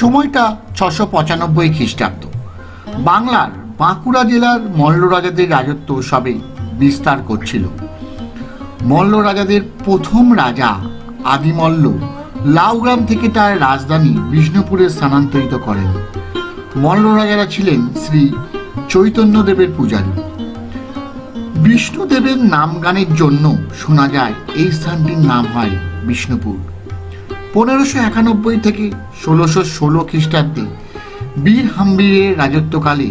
সময়টা ছশো পঁচানব্বই খ্রিস্টাব্দ। বাংলার বাঁকুড়া জেলার মল্ল রাজাদের রাজত্ব সবে বিস্তার করছিল। মল্ল রাজাদের প্রথম রাজা আদিমল্ল লাউগ্রাম থেকে তার রাজধানী বিষ্ণুপুরে স্থানান্তরিত করেন। মল্ল রাজারা ছিলেন শ্রী চৈতন্যদেবের পূজারী। বিষ্ণুদেবের নাম গানের জন্য শোনা যায় এই স্থানটির নাম হয় বিষ্ণুপুর। পনেরোশো একানব্বই থেকে ষোলোশো ষোলো খ্রিস্টাব্দে বীর হাম্বিরের রাজত্বকালে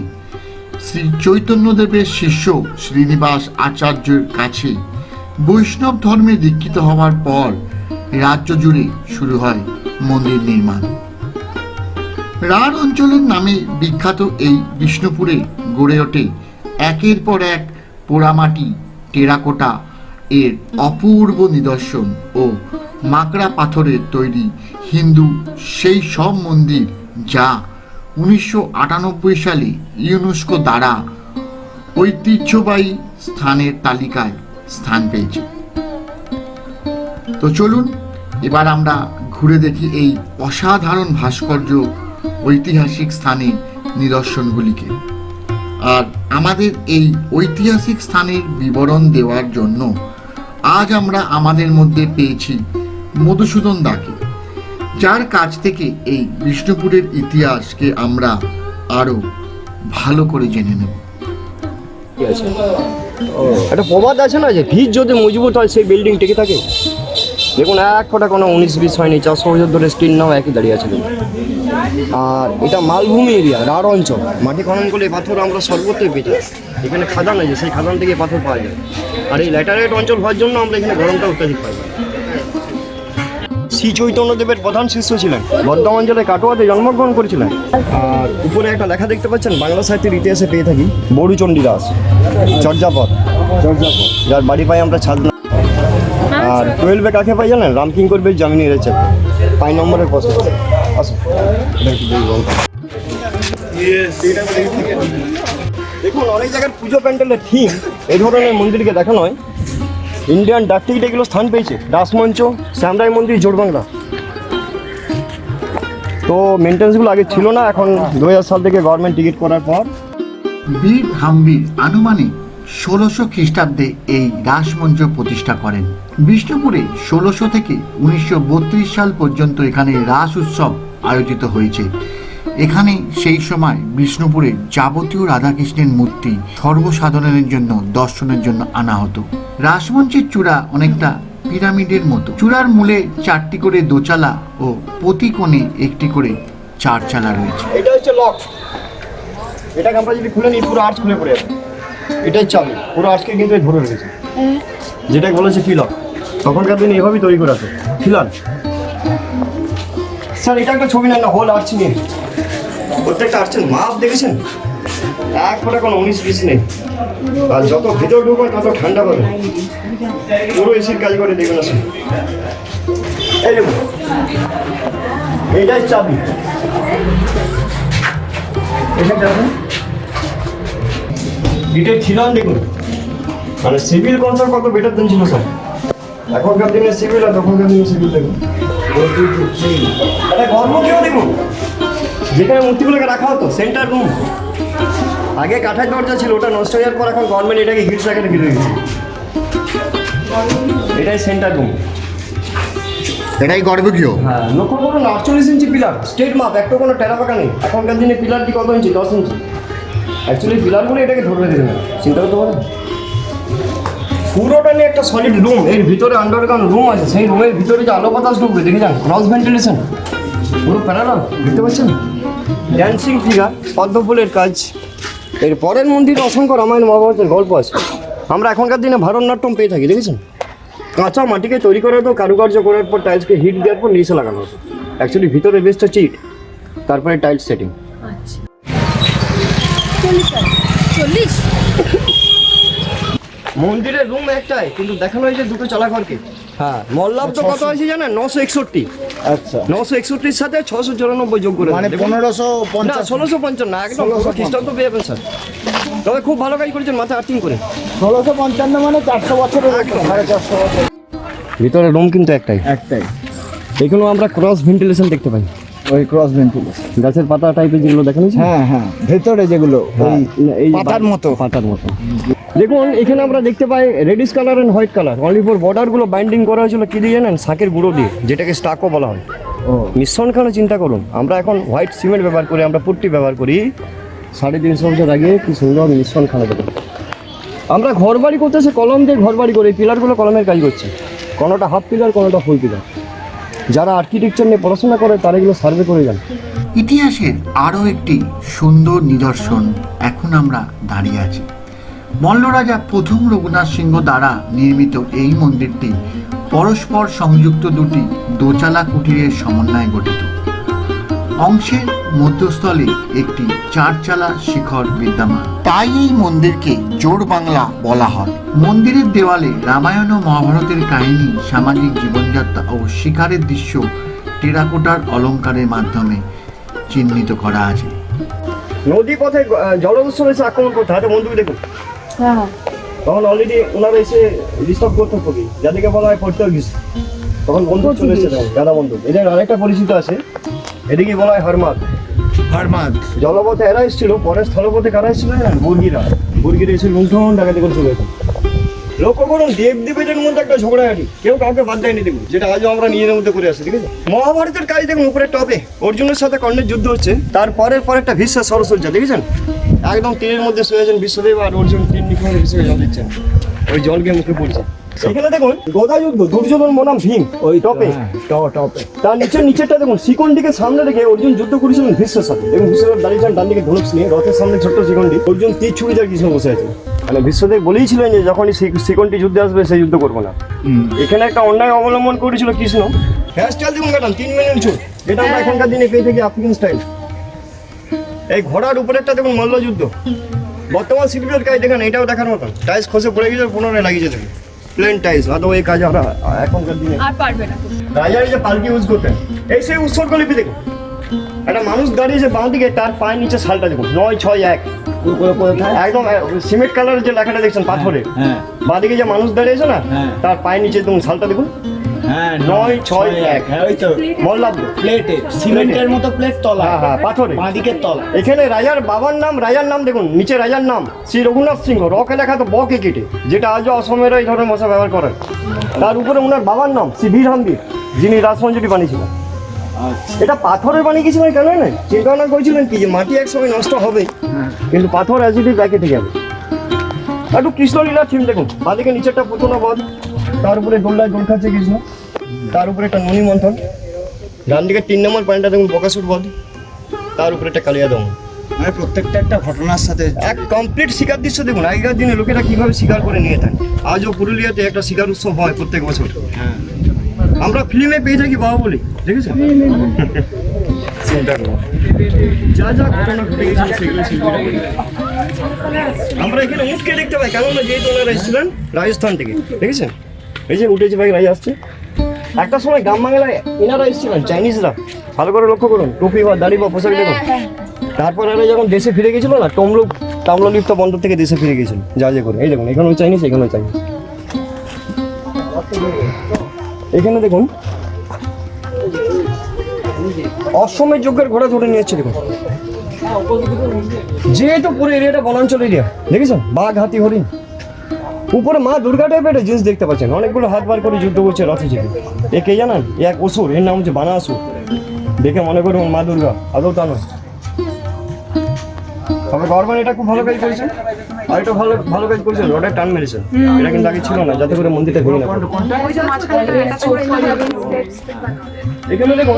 শ্রী চৈতন্যদেবের শিষ্য শ্রীনিবাস আচার্যের কাছে বৈষ্ণব ধর্মে দীক্ষিত হওয়ার পর রাজ্য জুড়ে শুরু হয় মন্দির নির্মাণ। রাঢ় অঞ্চলের নামে বিখ্যাত এই বিষ্ণুপুরে গড়ে ওঠে একের পর এক পোড়ামাটি টেরাকোটা এর অপূর্ব নিদর্শন ও মাকড়া পাথরের তৈরি হিন্দু সেই সব মন্দির যা উনিশশো আটানব্বই সালে ইউনেস্কো দ্বারা ঐতিহ্যবাহী স্থানের তালিকায় স্থান পেয়েছে। তো চলুন, এবার আমরা ঘুরে দেখি এই অসাধারণ ভাস্কর্য ঐতিহাসিক স্থানে নিদর্শনগুলিকে। আর আমাদের এই ঐতিহাসিক স্থানের বিবরণ দেওয়ার জন্য আজ আমরা আমাদের মধ্যে পেয়েছি মধুসূদন দাকে। যার কাছ থেকে এই বিষ্ণুপুরের ইতিহাসকে আমরা আরও ভালো করে জেনে নেব। একটা প্রবাদ আছে না যে ভিত যদি মজবুত হয় সেই বিল্ডিং টিকে থাকে? দেখুন এক ফোঁটা কোনো উনিশ বিশ হয়নি চারশো বছর ধরে স্টিল নাও একই দাঁড়িয়ে আছে আর এটা মালভূমি এরিয়া রাঢ় অঞ্চল। মাটি খনন করলে পাথর আমরা সর্বত্রই পেয়েছি এখানে খাদান আছে সেই খাদান থেকে পাথর পাওয়া যায়। আর এই ল্যাটারাইট অঞ্চল হওয়ার জন্য আমরা এখানে গরমটা অত্যাধিক পাই। শ্রী চৈতন্যদেবের প্রধান শিষ্য ছিলেন। বর্ধমান অঞ্চলে কাটোয়াতে জন্মগ্রহণ করেছিলেন। আর উপরে একটা লেখা দেখতে পাচ্ছেন বাংলা সাহিত্যের ইতিহাসে পেয়ে থাকি বড়ুচণ্ডী দাস চর্যাপদ চর্যাপদ যার বাড়ি পাই আমরা ছাদ আর টুয়েলভে কাকে পাই জানেন? রামকিং করবে জামিনী রয়েছে পাই নম্বরের পাশে আসো দেখুন, অনেক জায়গার পুজো প্যান্ডেলের থিম এই ধরনের মন্দিরকে দেখানো হয়। ইন্ডিয়ান ডাক টিকিট এগুলো স্থান পেয়েছে দাসমঞ্চ শ্যামরাই মন্দির জোড়বাংলা তো মেনটেন্সগুলো আগে ছিল না, এখন দু হাজার সাল থেকে গভর্নমেন্ট টিকিট করার পর। বীর হাম্বির আনুমানিক ষোলোশো খ্রিস্টাব্দে এই রাসমঞ্চ প্রতিষ্ঠা করেন। বিষ্ণুপুরে ষোলোশো থেকে উনিশশো বত্রিশ সাল পর্যন্ত এখানে রাস উৎসব আয়োজিত হয়েছে। এখানে সেই সময় বিষ্ণুপুরে যাবতীয় রাধাকৃষ্ণের মূর্তি সর্বসাধারণের জন্য, দর্শনের জন্য আনা হতো। রাসমঞ্চের চূড়া অনেকটা পিরামিডের মতো। চূড়ার মূলে চারটি করে দোচালা ও প্রতি কোণে একটি করে চারচালা রয়েছে। এটা হচ্ছে লক এটাকে আমরা যদি খুলে নিই, পুরো আর্চ খুলে পড়ে যাবে। এটাই চাবি। পুরো আর্চকে কিন্তু ধরে রেখেছে। যেটাকে বলেছে ফিলক তখনকার দিনে এভাবেই তৈরি করা হতো। ফিলান। স্যার, এটা একটা ছবি না হোল আর্চ নিয়ে। প্রত্যেকটা আর্চের মাপ দেখেছেন? এক ফোটা কোনো উনিশ বিশ নেই। আর যত ভিতর ঢুকবে, তত ঠান্ডা পাবে। পুরো এসির কাজ করে দেখুন আসুন। এই দেখুন। এইটাই চাবি। ডিটেল ছিল দেখুন। মানে সিভিল কনসার্ট কত বেটার দিন ছিল স্যার এখনকার দিনে সিভিল আর তখনকার দিনে সিভিল দেখুন। গর্ব কেউ দেখুন। যেখানে মূর্তিগুলোকে রাখা হতো সেন্টার রুম আগে কাঠের দরজা ছিল ওটা নষ্ট যাওয়ার পর এখন গভর্নমেন্ট এটাকে হিটস আকারে ঘিরে রেখেছে এটাই সেন্টার রুম এটাই গর্ভগৃহ। হ্যাঁ লক্ষ্য করুন আটচল্লিশ ইঞ্চি পিলার স্টেট মাপ একটা কোনো টেরা পাকা নেই। এখনকার দিনে পিলারটি কত ইঞ্চি? দশ ইঞ্চি। অ্যাকচুয়ালি পিলারগুলো এটাকে ধরে রেখেছে না চিন্তা করতে পারেন। পুরোটা নিয়ে একটা সলিড রুম এর ভিতরে আন্ডারগ্রাউন্ড রুম আছে। সেই রুমের ভিতরে যে আলো বাতাস ঢুকবে দেখে যান ক্রস ভেন্টিলেশন পুরো প্যারালাল দেখতে পাচ্ছেন? ড্যান্সিং ফিগার পদ্মফুলের কাজ। এর পরের মন্দিরে অসংখ্য রামায়ণ মহাভারতের গল্প আছে। আমরা এখনকার দিনে ভারতনাট্যম পেয়ে থাকি, দেখেছেন? কাঁচা মাটিকে তৈরি করে তো কারুকার্য করার পর টাইলসকে হিট দেওয়ার পর নিচে লাগানো হতো। অ্যাকচুয়ালি ভিতরে বেসটা চিট, তারপরে টাইলস সেটিং চল্লিশ টাকা চল্লিশ মন্দিরের রুম একটাই কিন্তু দেখানো হয়েছে দুটো চালাঘরকে। হ্যাঁ মল্লাব তো কত আছে জানেন? নশো একষট্টি। আচ্ছা। নশো একষট্টির সাথে ছশো চুরানব্বই যোগ করে মানে পনেরোশো পঞ্চাশ। ষোলোশো পঞ্চান্ন একদম খ্রিস্টাব্দ পেয়ে যাবেন স্যার তবে খুব ভালো কাজ করেছেন মাথায় আর্থিং করে। ষোলোশো পঞ্চান্ন মানে চারশো বছরের সাড়ে চারশো বছর। ভিতরে রুম কিন্তু একটাই। একটাই। এখানেও আমরা ক্রস ভেন্টিলেশন দেখতে পাই। ওই ক্রস ভেন্টিলেশন গাছের পাতা টাইপের যেগুলো দেখেন হ্যাঁ হ্যাঁ। ভেতরে যেগুলো ওই এই পাতার মতো। পাতার মতো। দেখুন এখানে আমরা দেখতে পাই reddish colour and white colour only for বর্ডারগুলো binding করা হয়েছিল কি দিয়ে জানেন? শাকের গুঁড়ো দিয়ে যেটাকে স্টাকও বলা হয়। ও। মিশ্রণখানে চিন্তা করুন? আমরা এখন হোয়াইট সিমেন্ট ব্যবহার করি আমরা পুট্টি ব্যবহার করি। সাড়ে তিনশো বছর আগে কি সুন্দর মিশ্রণ খানা দেখুন। আমরা ঘর বাড়ি করতেছি কলম দিয়ে ঘর বাড়ি করি পিলারগুলো কলমের কাজ করছে। কোনোটা হাফ পিলার কোনোটা ফুল পিলার যারা আর্কিটেকচার নিয়ে পড়াশোনা করে, তারা এগুলো সার্ভে করে যান ইতিহাসের আরও একটি সুন্দর নিদর্শন এখন আমরা দাঁড়িয়ে আছি। মল্লরাজা প্রথম রঘুনাথ সিংহ দ্বারা নির্মিত এই মন্দিরটি পরস্পর সংযুক্ত দুটি দোচালা কুটিরের সমন্বয়ে গঠিত। অংশের মধ্যস্থলে একটি চারচালা শিখর বিদ্যমান। তাই এই মন্দিরকে জোর বাংলা বলা হয়। মন্দিরের দেওয়ালে রামায়ণ ও মহাভারতের কাহিনী সামাজিক জীবনযাত্রা ও শিকারের দৃশ্য টেরাকোটার অলঙ্কারের মাধ্যমে চিহ্নিত করা আছে। নদী পথে জলদস্যু এসে আক্রমণ করতে হয়। বন্ধু দেখুন হ্যাঁ। তখন অলরেডি ওনারা এসে ডিস্টার্ব করতে থাকি যাদেরকে বলা হয় পর্তুগিজ তখন বন্ধু চলে এসেছে গাদা বন্ধু এদের আরেকটা পরিচিত আছে। এদিকে বলা হয় হরমাদ। হারমাদ। জলপথে এরা এসেছিল পরে স্থলপথে কারা এসেছিল জানেন? মুরগিরা এসে লুণ্ঠন, ডাকাতি করে চলে যেতাম লক্ষ্য করুন দেব দেবীদের মধ্যে একটা ঝগড়াঝাটি। কেউ কাউকে বাদ দেয়নি, দেখুন, যেটা আজও আমরা নিজেদের মধ্যে করে আসি ঠিক আছে? মহাভারতের কাজ দেখুন, উপরে টপে। অর্জুনের সাথে কর্ণের যুদ্ধ হচ্ছে তারপরের পর একটা ভীষ্ম সরসজ্জা, দেখেছেন? একদম তীরের মধ্যে শুয়েছেন বিশ্বদেব আর অর্জুন তিন নিপুণের হিসেবে জল দিচ্ছেন। ওই জলকে মুখে পড়ছে। এখানে দেখুন গদা যুদ্ধ দুর্যোধন মনাম ভীম ওই টপে। টপে তার নিচের নিচেরটা দেখুন শিকন্ডিকে সামনে রেখে অর্জুন যুদ্ধ করেছিলেন ভীষ্মের সাথে এবং ভীষ্মের দাঁড়িয়েছেন ডান দিকে ধনুষ নিয়ে রথের সামনে ছোট্ট শিকন্ডি। অর্জুন তীর ছুরি যার কিছু বসে আছে। মানে ভীষ্মদেব বলেইছিলেন যে যখনই শিক- শিকন্ডি যুদ্ধে আসবে সেই যুদ্ধ করব না। এখানে একটা অন্যায় অবলম্বন করেছিল কৃষ্ণ। হেয়ার স্টাইল দেখুন ম্যাডাম তিন মিনিট চুল। যেটা আমরা এখনকার দিনে পেয়ে থাকি আফ্রিকান স্টাইল। এই ঘোড়ার উপরেরটা দেখুন মল্লযুদ্ধ। বর্তমান শিল্পীদের কাজ দেখেন এটাও দেখার মতন। টাইলস খসে পড়ে গেছে পুনরায় লাগিয়েছে দেখুন। প্লেন টাইলস আদৌ এই কাজ আমরা এখনকার দিনে। আর পারবে না। রাজার যে পালকি ইউজ করতেন এই সেই উৎসর্গলিপি দেখুন। একটা মানুষ দাঁড়িয়েছে বাঁ দিকে তার পায়ের নিচে শালটা দেখুন নয় ছয় এক। একদম সিমেন্ট কালারের যে লেখাটা দেখছেন পাথরে। বাঁদিকে বাঁ দিকে যে মানুষ দাঁড়িয়েছে না হ্যাঁ। তার পায়ের নিচে দেখুন সালটা দেখুন। হ্যাঁ নয়, ছয়, এক। হ্যাঁ ওই তো মল্লাব্দ প্লেটে সিমেন্টের মতো প্লেট তলা। হ্যাঁ হ্যাঁ পাথরে। বাঁদিকের তলা। এখানে রাজার বাবার নাম রাজার নাম দেখুন নিচে রাজার নাম শ্রী রঘুনাথ সিংহ রকে লেখা তো বকে কেটে যেটা আজও অসমের এই ধরনের মশা ব্যবহার করেন। তার উপরে ওনার বাবার নাম শ্রী বীর যিনি রাজমঞ্জুরি বানিয়েছিলেন। আচ্ছা। এটা পাথরের বানিয়ে গেছিলেন কেন না চিন্তা করেছিলেন কি? যে মাটি একসময় নষ্ট হবে কিন্তু পাথর অ্যাসিডি ব্যাকে থেকে যাবে। একটু কৃষ্ণলীলার থিম দেখুন। বাদিকে নিচেরটা পুতনা বধ তার উপরে দোল্লায় দোল খাচ্ছে কৃষ্ণ। তার উপরে একটা ননি মন্থন। ডান দিকে তিন নম্বর পয়েন্টটা দেখুন বকাসুর বধ তার উপরে একটা কালিয়া দমন মানে প্রত্যেকটা একটা ঘটনার সাথে এক কমপ্লিট শিকার দৃশ্য দেখুন আগেকার দিনে লোকেরা কীভাবে শিকার করে নিয়ে থাকেন আজও পুরুলিয়াতে একটা শিকার উৎসব হয় প্রত্যেক বছর। হ্যাঁ। আমরা ফিল্মে পেয়ে থাকি বাহুবলি দেখেছেন চিন্তা করো যা যা ঘটনা ঘটে গেছিল সেগুলো আমরা এখানে উঠকে দেখতে পাই কেন না যেহেতু ওনারা এসেছিলেন রাজস্থান থেকে দেখেছেন? এই যে উঠেছে ভাই রাজা আসছে। একটা সময় গ্রাম বাংলায় এনারা এসেছিলেন চাইনিজরা। ভালো করে লক্ষ্য করুন টুপি বা দাড়ি বা পোশাক দেখুন। তারপর এরা যখন দেশে ফিরে গেছিল না টমলুক তাম্রলিপ্ত বন্দর থেকে দেশে ফিরে গেছিল যা যা করে। এই দেখুন এখানেও চাইনিজ এখানেও চাইনিজ। এখানে দেখুন অসমের যজ্ঞের ঘোড়া ধরে নিয়ে যাচ্ছে দেখুন। যেহেতু পুরো এরিয়াটা বনাঞ্চল এরিয়া দেখেছেন? বাঘ হাতি হরিণ। উপরে মা দুর্গা টাইপের একটা জিনিস দেখতে পাচ্ছেন। অনেকগুলো হাত বার করে যুদ্ধ করছে রথে চেপে এ কে জানান? এক অসুর, এর নাম হচ্ছে বানা অসুর দেখে মনে করুন মা দুর্গা, আদৌ তা নয়। তবে গভর্নমেন্ট এটা খুব ভালো কাজ করেছে। আর এটা ভালো ভালো কাজ করেছে রোডের টান মেরেছে। এটা কিন্তু আগে ছিল না, যাতে করে মন্দিরটা ভেঙে না এখানে দেখুন।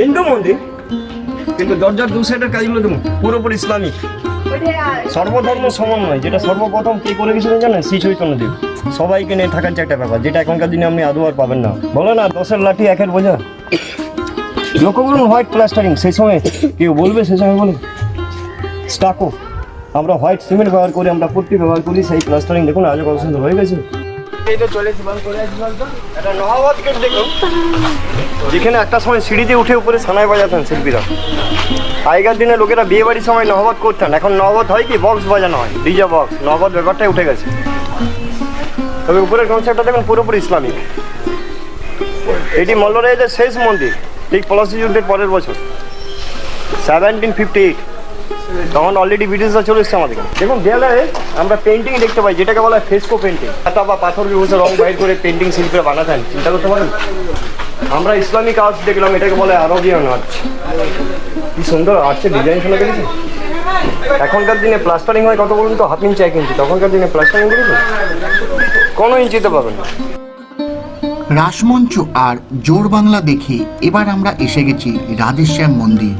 হিন্দু মন্দির, কিন্তু দরজার দু সাইডের কাজগুলো দেখুন, পুরোপুরি ইসলামিক। সর্বধর্ম সমন্বয়, যেটা সর্বপ্রথম কে করে গেছিলেন জানেন? শ্রী চৈতন্যদেব সবাইকে নিয়ে থাকার যে একটা ব্যাপার, যেটা এখনকার দিনে আপনি আদৌ আর পাবেন না। বলো না, দশের লাঠি একের বোঝা? লক্ষ্য করুন হোয়াইট প্লাস্টারিং সেই সময় কেউ বলবে, সেই সময় বলে স্টাকো আমরা হোয়াইট সিমেন্ট ব্যবহার করি, আমরা পুট্টি ব্যবহার করি, সেই প্লাস্টারিং দেখুন, আজও কত সুন্দর হয়ে গেছে। একটা যেখানে একটা সময় সিঁড়ি দিয়ে উঠে উপরে সানায় বাজাতেন শিল্পীরা। আগেকার দিনে লোকেরা বিয়ে বাড়ির সময় নহবত করতেন। এখন নহবত হয় কি বক্স বাজানো হয় ডিজে বক্স নহবত ব্যাপারটাই উঠে গেছে। তবে উপরের কনসেপ্টটা দেখুন পুরোপুরি ইসলামিক। এটি মল্লরাজের শেষ মন্দির, ঠিক পলাশি যুদ্ধের পরের বছর। সেভেন্টিন ফিফটি এইট তখন অলরেডি ব্রিটিশরা চলে এসছে আমাদের দেখুন দেয়ালে আমরা পেন্টিং দেখতে পাই, যেটাকে বলা হয় ফেস্কো পেন্টিং পাতা বা পাথর বসে রং বাইর করে পেন্টিং শিল্পীরা বানাতেন। চিন্তা করতে পারেন? আমরা ইসলামিক আর্টস দেখলাম, এটাকে বলে আরবিয়ান আর্ট কি সুন্দর আর্টসের ডিজাইন শুনে দেখেছি এখনকার দিনে প্লাস্টারিং হয় কত বলুন তো? হাফ ইঞ্চি এক ইঞ্চি তখনকার দিনে প্লাস্টারিং দেখেছি কোনো ইঞ্চিতে পাবেন না। রাসমঞ্চ আর জোর বাংলা দেখে এবার আমরা এসে গেছি রাধেশ্যাম মন্দির।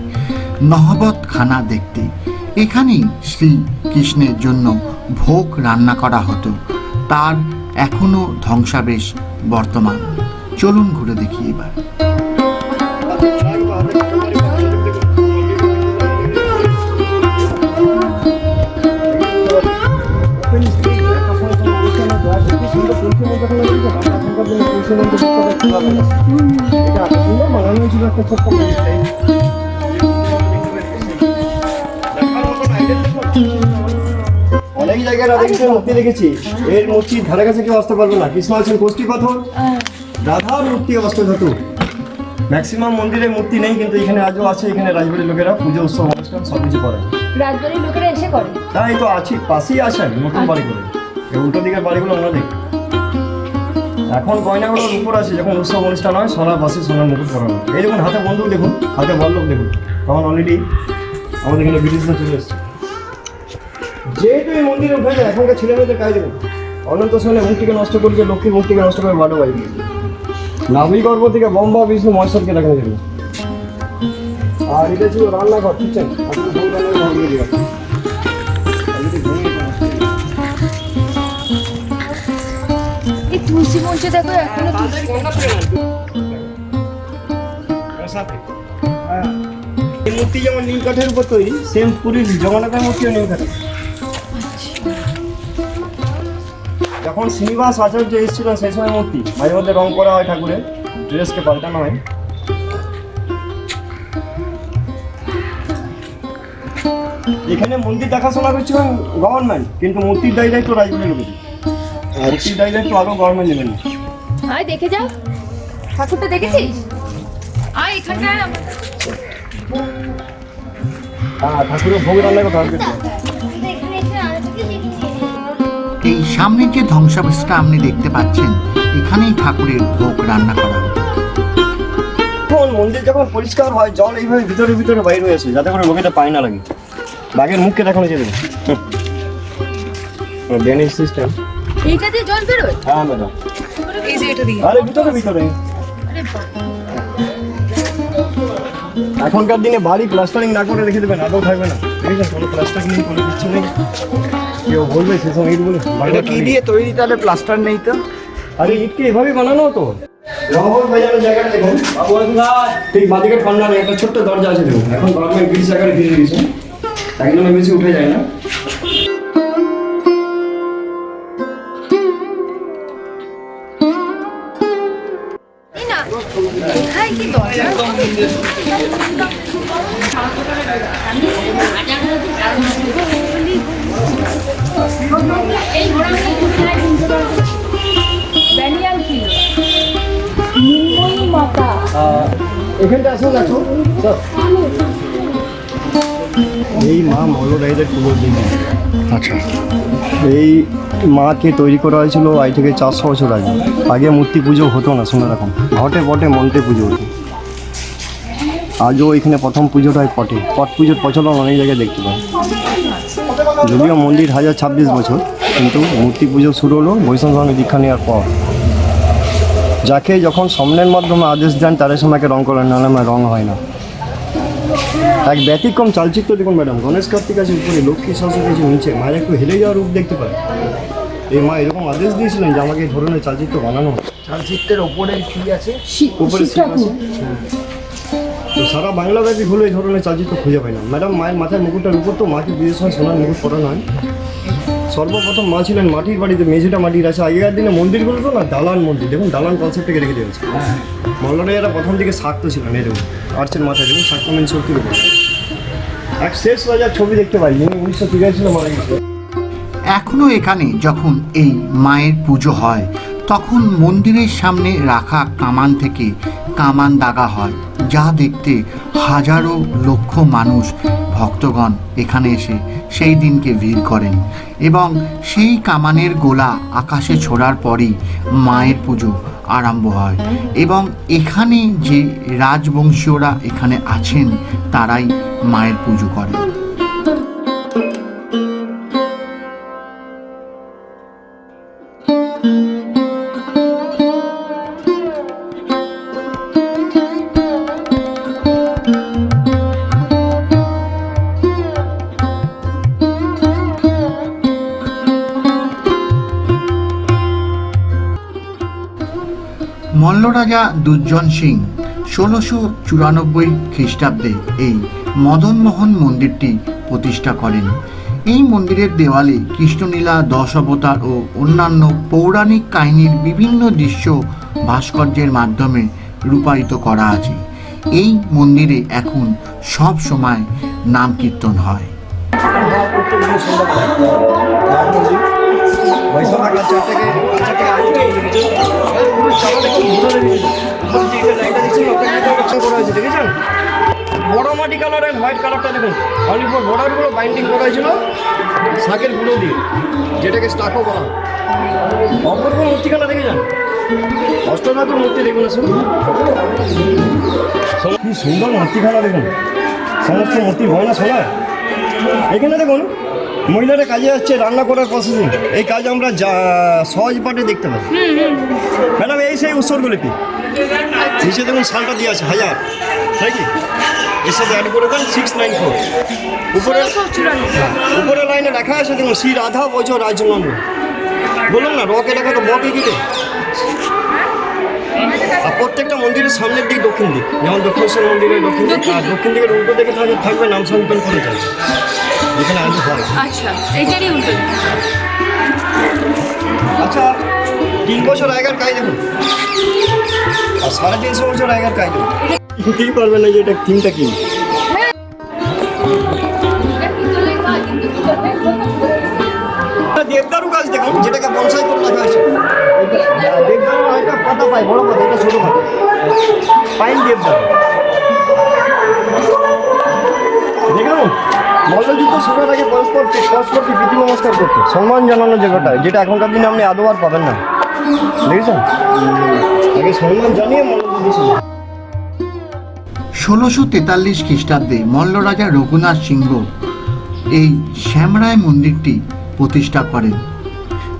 নহবত খানা দেখতে। এখানেই শ্রী কৃষ্ণের জন্য ভোগ রান্না করা হতো। তার এখনও ধ্বংসাবেশ বর্তমান। চলুন ঘুরে দেখি এবার। অনেক জায়গায় রাধাকৃষ্ণের মূর্তি দেখেছি। এর মূর্তি ধারে কাছে কেউ আসতে পারবে না। কৃষ্ণ আছেন কোষ্ঠী পাথর। রাধার মূর্তি অস্ত ধাতু। ম্যাক্সিমাম মন্দিরে মূর্তি নেই কিন্তু এখানে আজও আছে এখানে রাজবাড়ির লোকেরা পুজো উৎসব অনুষ্ঠান সব কিছু করে। রাজবাড়ির লোকেরা এসে করে। তাই তো আছি পাশেই আছেন নতুন বাড়ি করে এই উল্টো দিকের বাড়িগুলো ওনাদের এখন গয়নাগুলোর উপর আছে যখন উৎসব অনুষ্ঠান হয় সোনার পাশে সোনার মুকুট পরানো। এই দেখুন হাতে বন্দুক দেখুন হাতে বল্লভ দেখুন। তখন অলরেডি আমাদের এখানে ব্রিটিশরা চলে এসছে। যেহেতু এই মন্দিরে উঠে যায় এখনকার ছেলে মেয়েদের কাজ দেখুন অনন্ত সেনে মুক্তিকে নষ্ট করেছে লক্ষ্মী মুক্তিকে নষ্ট করে ভালো বাড়ি নাভি গর্ভ থেকে বম্বা বিষ্ণু মহেশ্বরকে দেখানো যাবে আর এটা ছিল রান্নাঘর কিচেন এই তুলসী মঞ্চে দেখো এখনও এই মূর্তি যেমন নীল কাঠের উপর তৈরি সেম পুরীর জগন্নাথের মূর্তিও নীল কাঠের যখন শ্রীনিবাস আচার্য এসেছিলেন সেই সময় মূর্তি মাঝে মধ্যে রং করা হয় ঠাকুরের ড্রেসকে পাল্টানো হয়। এখানে মন্দির দেখাশোনা করছিলেন গভর্নমেন্ট কিন্তু মূর্তির দায় দায়িত্ব রাজবাড়ির লোকের মূর্তির দায় দায়িত্ব আরও গভর্নমেন্ট নেবেন না। আয় দেখে যা ঠাকুরটা দেখেছিস? আয় এখানটায় হ্যাঁ ঠাকুরের ভোগ রান্না কথা এই সামনের যে ধ্বংসাবেশটা আপনি দেখতে পাচ্ছেন এখানেই ঠাকুরের ভোগ রান্না করা হতো মন্দির যখন পরিষ্কার হয় জল এইভাবে ভিতরে ভিতরে বাইরে হয়ে আসে যাতে করে লোকেটা পায় না লাগে। বাঘের মুখকে দেখানো যেতে ড্রেনেজ সিস্টেম এইটা দিয়ে জল বেরোয়? হ্যাঁ ম্যাডাম। এই যে এটা দিয়ে। আরে ভিতরে ভিতরে। এখনকার দিনে বাড়ি প্লাস্টারিং না করে রেখে দেবেন আদৌ থাকবে না। ঠিক আছে কোনো প্লাস্টারিং নেই কোনো কিছু নেই। কেউ বলবে সেসব ইট বলে এটা কি দিয়ে তৈরি? তাহলে প্লাস্টার নেই তো। আরে ইটকে এভাবেই বানানো হতো রহর বাজারের জায়গাটা দেখুন ঠিক বাদিকে ঠান্ডা নেই একটা ছোট্ট দরজা আছে দেখুন। এখন গরমের ব্রিজ জায়গায় ঘিরে দিয়েছে। একদমই বেশি উঠে যায় না। এই মা মল্লরাইদের আচ্ছা। এই মাকে তৈরি করা হয়েছিল আজ থেকে চারশো বছর আগে। আগে মূর্তি পুজো হতো না শুনে রাখুন। ঘটে বটে মন্ত্রে পুজো হতো। আজও এখানে প্রথম পুজোটা হয় পটে। পট পুজোর প্রচলন অনেক জায়গায় দেখতে পাই যদিও মন্দির হাজার ছাব্বিশ বছর কিন্তু মূর্তি পুজো শুরু হলো বৈষ্ণব দীক্ষা নেওয়ার পর। যাকে যখন সামনের মাধ্যমে আদেশ দেন তাদের সময়কে রং করেন নাহলে আমার রং হয় না। এক ব্যতিক্রম চালচিত্র দেখুন ম্যাডাম গণেশ কার্তিক আছে উপরে লক্ষ্মী সরস্বতী আছে নিচে মায়ের একটু হেলে যাওয়ার রূপ দেখতে পারে এই মা এরকম আদেশ দিয়েছিলেন যে আমাকে এই ধরনের চালচিত্র বানানো। চালচিত্রের ওপরে কি আছে? উপরে আছে। হ্যাঁ। তো সারা বাংলাব্যাপী হলো এই ধরনের চালচিত্র খুঁজে পাই না। ম্যাডাম মায়ের মাথায় মুকুটটার উপর তো মাকে বিয়ের সময় সোনার মুকুট পরানো হয়। সর্বপ্রথম মা ছিলেন মাটির বাড়িতে, মেঝেটা মাটির আছে। আগেকার দিনে মন্দিরগুলো তো না, দালান মন্দির। দেখুন, দালান কনসেপ্টটাকে রেখে দিয়েছে। মল্লরাইয়ারা প্রথম দিকে শাক্ত ছিলেন এরকম আর্চের মাথায়, দেখুন, শাক্ত মেন শক্তির উপর। এক শেষ রাজার ছবি দেখতে পাই, যিনি উনিশশো তিরাশি সালে মারা গেছিলেন এখনও এখানে যখন এই মায়ের পুজো হয়, তখন মন্দিরের সামনে রাখা কামান থেকে কামান দাগা হয়, যা দেখতে হাজারো লক্ষ মানুষ ভক্তগণ এখানে এসে সেই দিনকে ভিড় করেন এবং সেই কামানের গোলা আকাশে ছোড়ার পরই মায়ের পুজো আরম্ভ হয় এবং এখানে যে রাজবংশীয়রা এখানে আছেন, তারাই মায়ের পুজো করেন। মল্লরাজা দুর্জন সিং ষোলোশো চুরানব্বই খ্রিস্টাব্দে এই মদনমোহন মন্দিরটি প্রতিষ্ঠা করেন। এই মন্দিরের দেওয়ালে কৃষ্ণলীলা দশ অবতার ও অন্যান্য পৌরাণিক কাহিনীর বিভিন্ন দৃশ্য ভাস্কর্যের মাধ্যমে রূপায়িত করা আছে। এই মন্দিরে এখন সব সময় নাম কীর্তন হয়। থেকে দেখছেন মাটি কালার অ্যান্ড হোয়াইট কালারটা দেখুন। বাইন্ডিং করা হয়েছিল শাকের দিয়ে, যেটাকে স্টাকও বলা মূর্তি দেখুন সুন্দর দেখুন। সমস্ত মূর্তি হয় না সোনা এখানে দেখুন মহিলারা কাজে যাচ্ছে রান্না করার প্রসেসিং এই কাজ আমরা যা সহজ পাটে দেখতে পাই ম্যাডাম এই সেই উৎসর্গলিপি। নিচে দেখুন সালটা দিয়ে আছে হাজার। তাই কি? এর সাথে অ্যাড করে দেন সিক্স নাইন ফোর উপরে উপরে লাইনে লেখা আছে দেখুন শ্রী রাধা বছর রাজনন্দ বলুন না রকে লেখা তো বকে কেটে আর প্রত্যেকটা মন্দিরের সামনের দিক দক্ষিণ দিক। যেমন দক্ষিণেশ্বর মন্দিরের দক্ষিণ দিক আর দক্ষিণ দিকের উল্টো দিকে থাকবে থাকবে নাম সংকীর্তন করে যাবে যেখানে আগে হয় আচ্ছা এইটারই উল্টো। আচ্ছা তিন বছর আগের কাজ দেখুন। আর সাড়ে তিনশো বছর আগের কাজ দেখুন। বুঝতেই পারবেন না যে এটা থিমটা কি দেবদারু গাছ দেখুন যেটাকে বনসাই করে রাখা আছে দেবদারু একটা পাতা পাই বড় পাতা এটা ছোট পাতা পাইন দেবদারু। দেখুন। মল্লযুদ্ধ শুরুর আগে পরস্পর পরস্পরকে প্রীতি নমস্কার করতো সম্মান জানানোর জায়গাটা যেটা এখনকার দিনে আপনি আদৌ আর পাবেন না। দেখেছেন? আগে সম্মান জানিয়ে ষোলোশো তেতাল্লিশ খ্রিস্টাব্দে মল্লরাজা রঘুনাথ সিংহ এই শ্যামরায় মন্দিরটি প্রতিষ্ঠা করেন।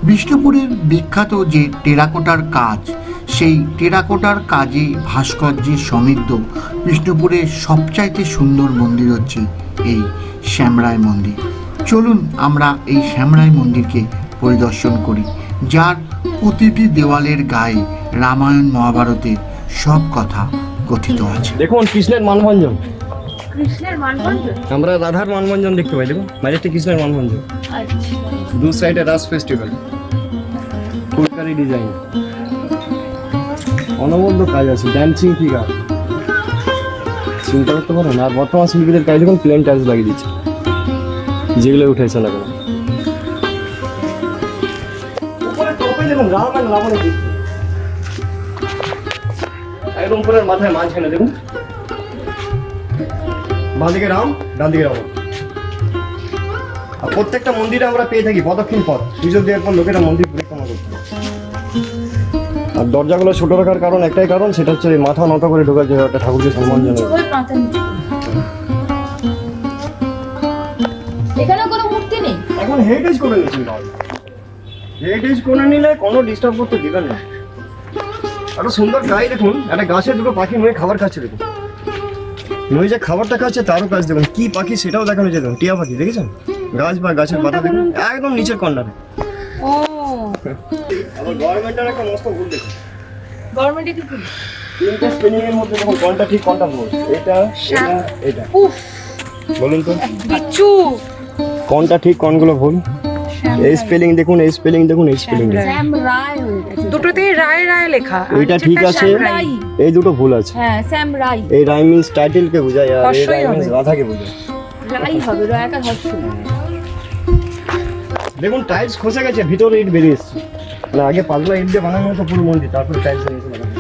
বিষ্ণুপুরের বিখ্যাত যে টেরাকোটার কাজ, সেই টেরাকোটার কাজে ভাস্কর্যে সমৃদ্ধ বিষ্ণুপুরের সবচাইতে সুন্দর মন্দির হচ্ছে এই। শ্যামরায় মন্দির। চলুন আমরা এই শ্যামরায় মন্দিরকে পরিদর্শন করি যার প্রতিটি দেওয়ালের গায়ে রামায়ণ মহাভারতের সব কথা কথিত আছে। দেখুন কৃষ্ণের মানভঞ্জন। কৃষ্ণের মানভঞ্জন? আমরা রাধার মানভঞ্জন দেখতে পাই দেখুন মাঝেরটা কৃষ্ণের মানভঞ্জন। আচ্ছা। দু সাইডে রাস ফেস্টিভ্যাল ফুলকারি ডিজাইন অনবদ্য কাজ আছে ড্যান্সিং ফিগার চিন্তা করতে পারেন আর বর্তমান শিল্পীদের কাজ দেখুন প্লেন টাইলস লাগিয়ে দিচ্ছে। যেগুলো উঠেছে না কেন রাম। একদম মাথায় মাঝখানে দেখুন। বাঁদিকে রাম ডান দিকে রাবণ। আর প্রত্যেকটা মন্দিরে আমরা পেয়ে থাকি প্রদক্ষিণ পথ। পুজো দেওয়ার পর লোকেরা মন্দির পরিক্রমা করতে আর দরজাগুলো ছোট রাখার কারণ একটাই কারণ সেটা হচ্ছে মাথা নত করে ঢোকার জায়গাটা ঠাকুরকে সম্মান জানাবে এখানে কোনো মূর্তি নেই? এখন হেরিটেজ করে নিয়েছেন হেরিটেজ করে নিলে কোনো ডিস্টার্ব করতে দিবেন না একটা সুন্দর গাই দেখুন একটা গাছে দুটো পাখি নয়ে খাবার খাচ্ছে দেখুন। নই যে খাবারটা খাচ্ছে তারও কাজ দেখুন কি পাখি সেটাও দেখানো যায় দেখুন টিয়া পাখি দেখেছেন? গাছ বা গাছের পাতা দেখুন একদম নিচের কর্নারে ও। আবার গভর্নমেন্টের একটা মস্ত ভুল দেখুন। গভর্নমেন্টে কি ফুল তিনটে স্পেলিং এর মধ্যে দেখুন কোনটা ঠিক কোনটা ভুল। এটা এটা এটা। উফ বলুন তো। কোনটা ঠিক কোনগুলো ভুল? এই স্পেলিং দেখুন এই স্পেলিং দেখুন এই স্পেলিং দেখুন। রায় দুটোতেই রায় রায় লেখা। এইটা ঠিক আছে এই দুটো ভুল আছে। হ্যাঁ শ্যাম রাই এই রাই মিন্স টাইটেলকে বোঝায় আর এই রাই মিন্স হবে। রাধাকে বোঝায়। রাই হবে রয়াকার হর্ষ দেখুন টাইলস খসে গেছে ভিতরে ইট বেরিয়ে এসছে। না আগে পাতলা ইট দিয়ে বানানো হতো পুরো মন্দির তারপরে টাইলস লাগিয়েছে বানানো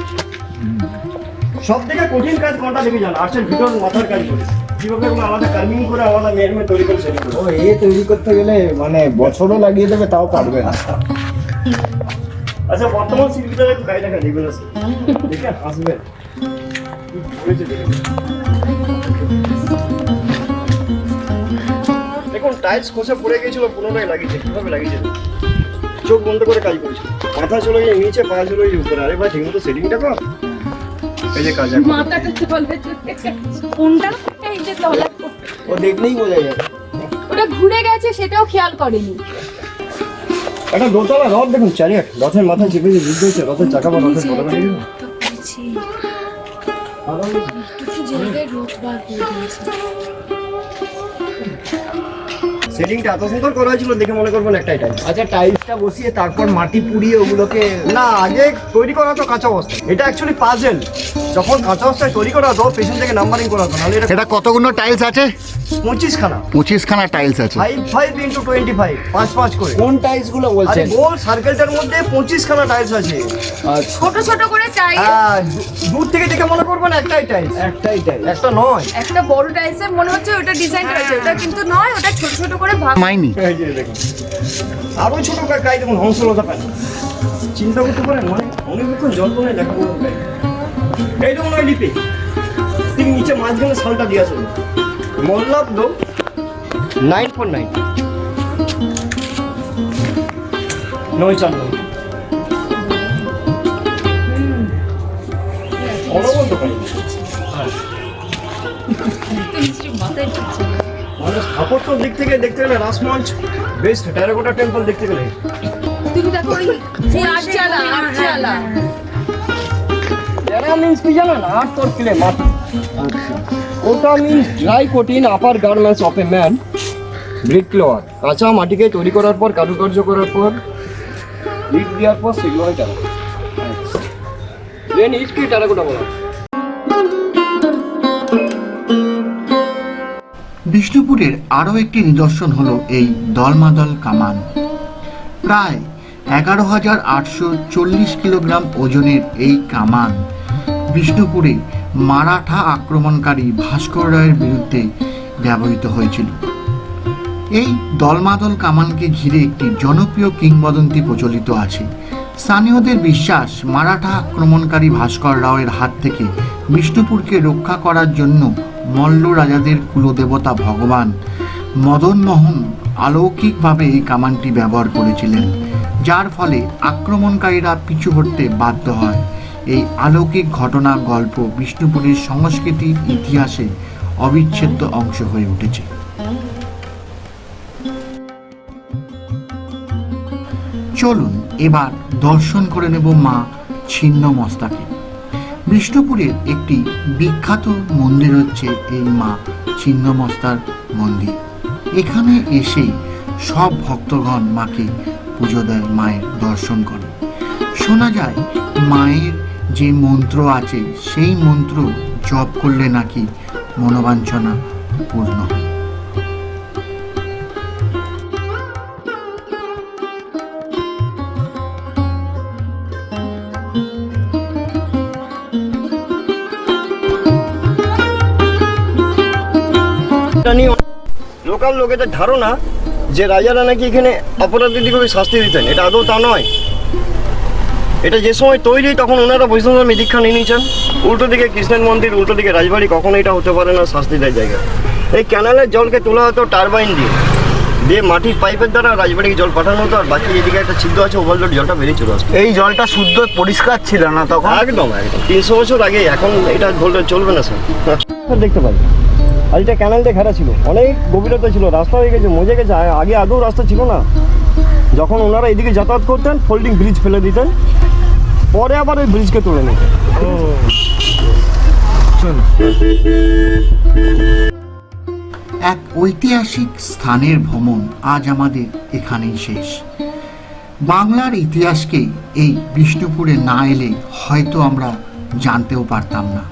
সব থেকে কঠিন কাজ কোনটা দেখে যান? আর্টসের ভিতর মাথার কাজ করে কীভাবে আলাদা কার্ভিং করে আলাদা মেয়ের মেয়ে তৈরি করে সেটা ও এ তৈরি করতে গেলে মানে বছরও লাগিয়ে দেবে তাও পারবে না। আচ্ছা বর্তমান শিল্পীদের একটু গাড়ি আছে। দেখে নিন। দেখুন টাইলস খসে পড়ে গেছিল পুনরায় লাগিয়েছে কীভাবে লাগিয়েছে? চোখ বন্ধ করে কাজ করেছিল। মাথা চলে গিয়ে নিচে পা চলে গিয়ে উপরে। আরে ভাই ঠিকমতো সেটিংটা কর এই যে কাজ। মাথাটা কোনটা? এই যে ও দেখলেই বোঝা যায়। ওটা ঘুরে গেছে সেটাও খেয়াল করেনি। একটা দোতলা রথ দেখুন চ্যারিয়ট রথের মাথায় চেপেছে যুদ্ধ হচ্ছে রথের চাকা বা রথের পতাকা নিয়ে সেটিংটা এত সুন্দর করা হয়েছিল দেখে মনে করবেন একটাই টাইম আচ্ছা টাইলসটা বসিয়ে তারপর মাটি পুড়িয়ে ওগুলোকে না আগে তৈরি করা তো কাঁচা অবস্থা এটা অ্যাকচুয়ালি পাজেল যখন কাঁচা অবস্থায় তৈরি করা হতো পেছন থেকে নাম্বারিং করা হতো নাহলে এটা কতগুলো টাইলস আছে? পঁচিশ খানা পঁচিশখানা টাইলস আছে। Five five into twenty five পাঁচ পাঁচ করে। কোন টাইলসগুলো আরে বলছেন গোল সার্কেলটার মধ্যে পঁচিশ খানা টাইলস আছে। আচ্ছা। ছোট ছোট করে হ্যাঁ, দূর থেকে দেখে মনে করবেন একটাই টাইলস একটাই টাইলস একটা নয়। একটা বড় টাইলসের মনে হচ্ছে ওটা ডিজাইন করা আছে ওটা কিন্তু নয় ওটা ছোট ছোট করে ভাগ মাইনি। এই যে দেখুন। আরও ছোট কাকাই দেখুন হংসলতা পান চিন্তা করতে পারেন মানে অনেকক্ষণ যত্ন নেই দেখা বলুন এই দেখুন ওই লিপি। ঠিক নিচে মাঝখানে সালটা দিয়ে আসুন। মল্লাব দো নাইন ফোর নাইন। নয় চার নয়। অনবন্ত পাই মাথায় না। মানে স্থাপত্য দিক থেকে দেখতে গেলে রাসমঞ্চ বেস্ট টেরাকোটা টেম্পল দেখতে গেলে। তুমি দেখো ওই সেই আটচালা আটচালা। টেরা মিন্স কি জানেন আট তোর ক্লে ওটা means dry upper garments of a man brick ক্লোয়ার কাঁচা মাটিকে তৈরি করার পর কারুকার্য করার পর ইট দেওয়ার পর সেগুলো হয় টেরা দেন ইট টেরাকোটা বলা? হয়? বিষ্ণুপুরের আরও একটি নিদর্শন হল এই দলমাদল কামান। প্রায় এগারো হাজার আটশো চল্লিশ কিলোগ্রাম ওজনের এই কামান বিষ্ণুপুরে মারাঠা আক্রমণকারী ভাস্কর রায়ের বিরুদ্ধে ব্যবহৃত হয়েছিল। এই দলমাদল কামানকে ঘিরে একটি জনপ্রিয় কিংবদন্তি প্রচলিত আছে। স্থানীয়দের বিশ্বাস, মারাঠা আক্রমণকারী ভাস্কর রাওয়ের হাত থেকে বিষ্ণুপুরকে রক্ষা করার জন্য মল্ল রাজাদের কুলদেবতা ভগবান। মদনমোহন অলৌকিকভাবে এই কামানটি ব্যবহার করেছিলেন, যার ফলে আক্রমণকারীরা পিছু হটতে বাধ্য হয়। এই অলৌকিক ঘটনা গল্প বিষ্ণুপুরের সংস্কৃতির ইতিহাসে অবিচ্ছেদ্য অংশ হয়ে উঠেছে। চলুন, এবার দর্শন করে নেব মা ছিন্ন মস্তাকে বিষ্ণুপুরের একটি বিখ্যাত মন্দির হচ্ছে এই মা ছিন্নমস্তার মন্দির। এখানে এসেই সব ভক্তগণ মাকে পুজো দেয়, মায়ের দর্শন করে। শোনা যায়, মায়ের যে মন্ত্র আছে, সেই মন্ত্র জপ করলে নাকি মনোবাঞ্ছনা পূর্ণ হয়। লোকাল লোকেদের ধারণা যে রাজারা নাকি এখানে অপরাধীদেরকে শাস্তি দিতেন এটা আদৌ তা নয়। এটা যে সময় তৈরি তখন ওনারা বৈষ্ণব ধর্মে দীক্ষা নিয়ে নিয়েছেন। উল্টো দিকে কৃষ্ণের মন্দির উল্টো দিকে রাজবাড়ি কখনো এটা হতে পারে না শাস্তি দেয় জায়গা। এই ক্যানালের জলকে তোলা হতো টারবাইন দিয়ে। দিয়ে মাটির পাইপের দ্বারা রাজবাড়িকে জল পাঠানো হতো আর বাকি এদিকে একটা ছিদ্র আছে ওভারলোড জলটা বেরিয়ে চলে আসতো। এই জলটা শুদ্ধ পরিষ্কার ছিল না তখন? একদম একদম। তিনশো বছর আগে এখন এটা ধরলে চলবে না স্যার। দেখতে পাই আর এটা ক্যানেল দিয়ে ঘেরা ছিল। অনেক গভীরতা ছিল রাস্তা হয়ে গেছে মজে গেছে আগে আদৌ রাস্তা ছিল না। যখন ওনারা এদিকে যাতায়াত করতেন ফোল্ডিং ব্রিজ ফেলে দিতেন পরে আবার ওই ব্রিজকে তুলে নিতেন। এক ঐতিহাসিক স্থানের ভ্রমণ আজ আমাদের এখানেই শেষ। বাংলার ইতিহাসকে এই বিষ্ণুপুরে না এলে হয়তো আমরা জানতেও পারতাম না।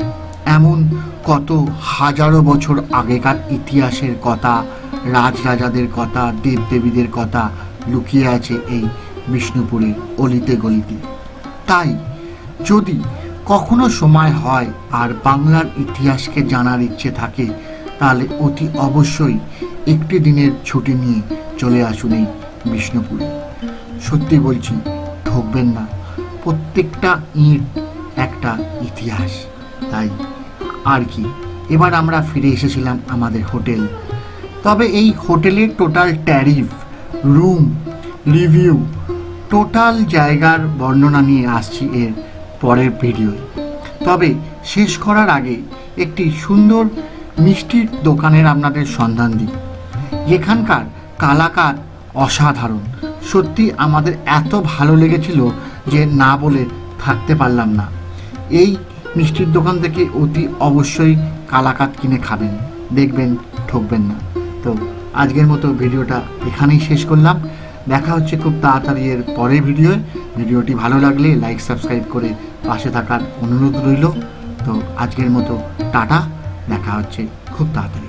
এমন কত হাজারো বছর আগেকার ইতিহাসের কথা, রাজরাজাদের কথা, দেবদেবীদের কথা লুকিয়ে আছে এই বিষ্ণুপুরের অলিতে গলিতে। তাই যদি কখনো সময় হয় আর বাংলার ইতিহাসকে জানার ইচ্ছে থাকে, তাহলে অতি অবশ্যই একটি দিনের ছুটি নিয়ে চলে আসুন এই বিষ্ণুপুরে। সত্যি বলছি, ঠকবেন না। প্রত্যেকটা ইঁট একটা ইতিহাস, তাই আর কি? এবার আমরা ফিরে এসেছিলাম আমাদের হোটেল। তবে এই হোটেলের total tariff, room, review, total জায়গার বর্ণনা নিয়ে আসছি এর পরের ভিডিওয়। তবে শেষ করার আগে একটি সুন্দর মিষ্টির দোকানের আপনাদের সন্ধান দিই। এখানকার কালাকার অসাধারণ। সত্যি আমাদের এত ভালো লেগেছিল যে না বলে থাকতে পারলাম না। এই মিষ্টির দোকান থেকে অতি অবশ্যই কালাকাত কিনে খাবেন। দেখবেন, ঠকবেন না। তো আজকের মতো ভিডিওটা এখানেই শেষ করলাম। দেখা হচ্ছে খুব তাড়াতাড়ি এর পরে ভিডিওয়। ভিডিওটি ভালো লাগলে লাইক, সাবস্ক্রাইব করে পাশে থাকার অনুরোধ রইল। তো আজকের মতো টাটা। দেখা হচ্ছে খুব তাড়াতাড়ি।